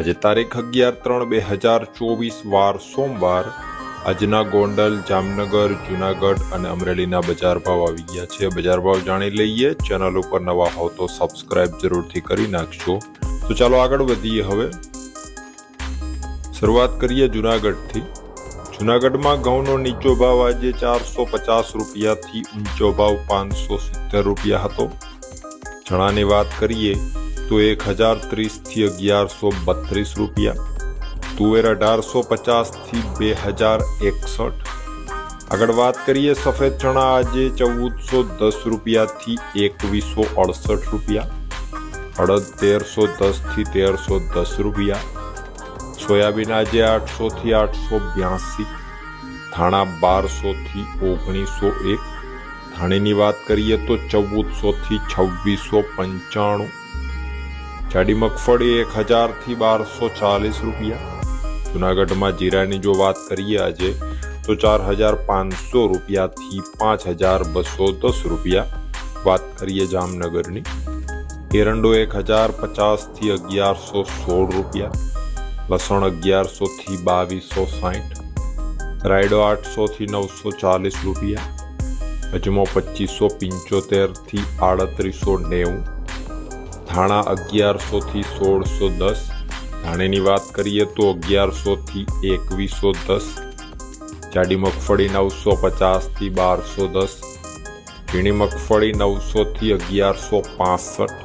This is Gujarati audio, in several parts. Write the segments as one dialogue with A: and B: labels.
A: આજે તારીખ અગિયાર ત્રણ બે હજાર ચોવીસ વાર સોમવાર આજના ગોંડલ, જામનગર, જુનાગઢ અને અમરેલીના બજાર ભાવ આવી ગયા છે. બજાર ભાવ જાણી લઈએ. ચેનલ ઉપર નવા હોવ તો સબસ્ક્રાઇબ જરૂરથી કરી નાખજો. તો ચાલો આગળ વધીએ હવે. શરૂઆત કરીએ જુનાગઢથી. જુનાગઢમાં ઘઉંનો નીચો ભાવ આજે ચારસો પચાસ રૂપિયાથી ઊંચો ભાવ પાંચસો સિત્તેર રૂપિયા હતો. ચણાની વાત કરીએ તો એક હજાર ત્રીસથી અગિયારસો બત્રીસ રૂપિયા તુવેર અઢારસો પચાસથી બે હજાર એકસઠ આગળ વાત કરીએ સફેદ ચણા આજે ચૌદસો દસ રૂપિયાથી એકવીસો અડસઠ રૂપિયા અડદ તેરસો દસથી તેરસો દસ રૂપિયા સોયાબીન આજે આઠસોથી આઠસો બ્યાસી ધાણા બારસોથી ઓગણીસો એક ધાણીની વાત કરીએ તો ચૌદસોથી છવ્વીસો પંચાણું જાડી મગફળી એક હજારથી બારસો ચાલીસ રૂપિયા. જુનાગઢમાં જીરાની જો વાત કરીએ આજે, તો ચાર હજાર પાંચસો રૂપિયાથી પાંચ હજાર બસો દસ રૂપિયા. વાત કરીએ જામનગરની, એરંડો એક હજાર પચાસથી અગિયારસો સોળ રૂપિયા. લસણ અગિયારસોથી બાવીસો સાઠ. રાયડો આઠસોથી નવસો ચાલીસ રૂપિયા. અજમો પચીસો પંચોતેરથી આડત્રીસો નેવું. ધાણા અગિયારસોથી સોળસો દસ. ધાણીની વાત કરીએ તો અગિયારસોથી એકવીસો દસ. જાડી મગફળી નવસો પચાસથી બારસો દસ. ઝીણી મગફળી નવસોથી અગિયારસો પાસઠ.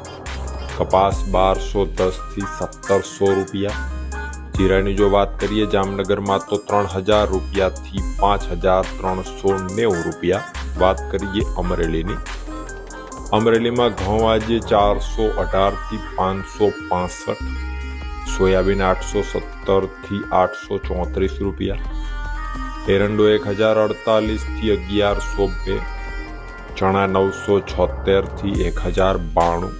A: કપાસ બારસો દસથી સત્તરસો રૂપિયા. જીરાની જો વાત કરીએ, જામનગરમાં તો ત્રણ હજાર રૂપિયાથી પાંચ હજાર ત્રણસો નેવું રૂપિયા. વાત કરીએ અમરેલીની. અમરેલીમાં ઘઉં આજે ચારસો અઢારથી પાંચસો પાસઠ, સોયાબીન આઠસો સત્તરથી આઠસો ચોત્રીસ રૂપિયા, એરંડો એક હજાર અડતાલીસથી અગિયારસો બે, ચણા નવસો છોતેરથી એક હજાર બાણું,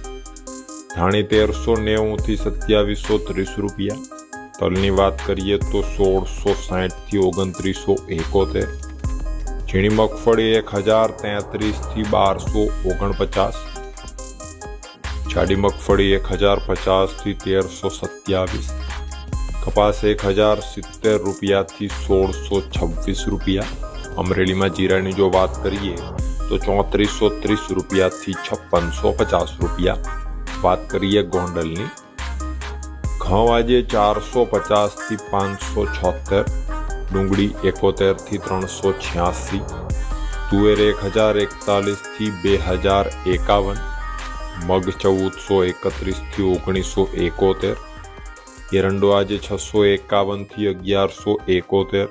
A: ધાણી તેરસો નેવુંથી સત્યાવીસો ત્રીસ રૂપિયા, તલની વાત કરીએ તો સોળસો સાહીઠથી ઓગણત્રીસો એકોતેર ઝીણી મગફળી એક હજાર તેત્રીસથી બારસો ઓગણપચાસ. જાડી મગફળી એક હજાર પચાસથી તેરસો સત્યાવીસ. કપાસ એક હજાર સિત્તેર રૂપિયાથી સોળસો છવ્વીસ રૂપિયા. અમરેલીમાં જીરાની જો વાત કરીએ, તો ચોત્રીસો ત્રીસ રૂપિયાથી છપ્પનસો પચાસ રૂપિયા. વાત કરીએ ગોંડલની. ઘઉં આજે ચારસો પચાસથી પાંચસો છોતેર ડુંગળી એકોતેરથી ત્રણસો છ્યાસી, તુવેર એક હજાર એકતાલીસથી બે હજાર એકાવન, મગ ચૌદસો એકત્રીસથી ઓગણીસો એકોતેર, એરંડો આજે છસો એકાવનથી અગિયારસો એકોતેર,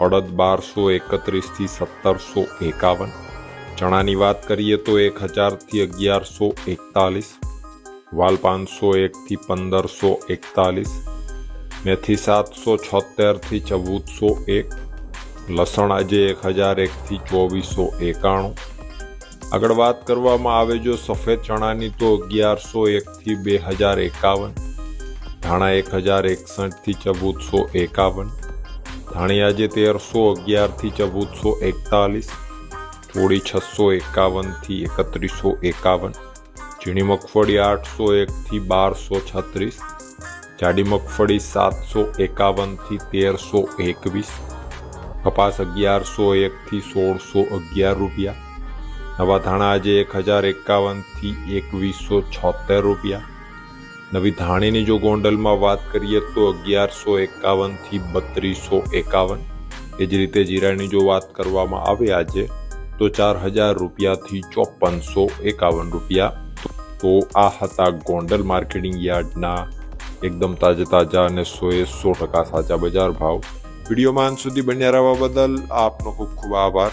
A: અડદ બારસો એકત્રીસથી સત્તરસો એકાવન, ચણાની વાત કરીએ તો એક હજારથી અગિયારસો એકતાલીસ, વાલ પાંચસો એકથી પંદરસો એકતાલીસ મેથી સાતસો છોતેરથી ચૌદસો એક, લસણ આજે એક હજાર એકથી ચોવીસો એકાણું. આગળ વાત કરવામાં આવે જો સફેદ ચણાની તો અગિયારસો એકથી બે હજાર એકાવન, ધાણા એક હજાર એકસઠથી ચૌદસો એકાવન, ધાણી આજે તેરસો અગિયારથી ચૌદસો એકતાલીસ ચોળી છસો એકાવનથી એકત્રીસો એકાવન, ઝીણી મગફળી આઠસો એકથી બારસો છત્રીસ જાડી મગફળી સાતસો એકાવનથી તેરસો એકવીસ, કપાસ અગિયારસો એકથી સોળસો અગિયાર રૂપિયા, નવા ધાણા આજે એક હજાર એકાવનથી એકવીસો છોતેર રૂપિયા. નવી ધાણીની જો ગોંડલમાં વાત કરીએ તો અગિયારસો એકાવનથી બત્રીસો એકાવન. એ જ રીતે જીરાની જો વાત કરવામાં આવે આજે, તો ચાર હજાર રૂપિયાથી ચોપનસો એકાવન રૂપિયા. તો આ હતા ગોંડલ માર્કેટિંગ યાર્ડના એકદમ તાજા તાજા અને સોએ સો ટકા સાચા બજાર ભાવ. વિડીયોમાં અંત સુધી બન્યા રહેવા બદલ આપનો ખૂબ ખૂબ આભાર.